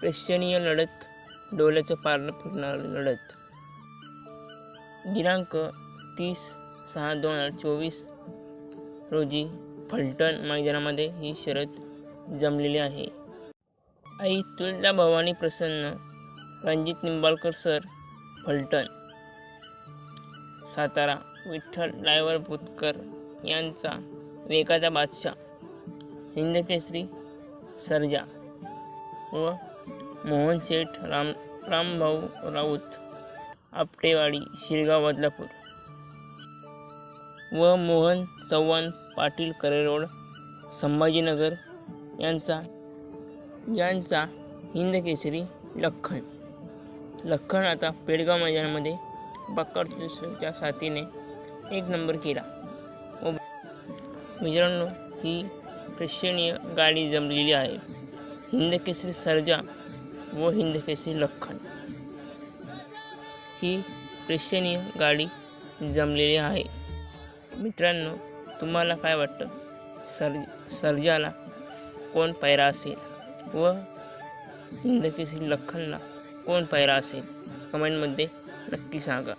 प्रेक्षणीय लढत डोल्याचं पारणं फिरणारी लढत. दिनांक तीस सहा दोन हजार चोवीस रोजी फलटण मैदानामध्ये ही शर्यत जमलेली आहे. आई तुलजा भवानी प्रसन्न रणजित निंबाळकर सर फलटण. सातारा विठ्ठल ड्रायव्हर भूतकर यांचा वेगाचा बादशाह. हिंदकेसरी सर्जा व मोहन शेठ राम रामभाऊ राऊत आपटेवाडी शिरगाव बदलापूर. व मोहन चव्हाण पाटील करेरोड संभाजीनगर यांचा यांचा हिंदकेसरी लखन. लखन आता पेडगाव मैदानामध्ये बक्करच्या साथीने एक नंबर केला. व मित्रांनो ही प्रेक्षणीय गाडी जमलेली आहे. हिंदकेसरी सर्जा व हिंदकेसरी लखन. ही प्रेक्षणीय गाडी जमलेली आहे. मित्रांनो तुम्हाला काय वाटतं? सर सर्जाला कोण पायरा असेल? व हिंदकेसरी लखनला कोण पायरा असेल? कमेंटमध्ये नक्की सांगा.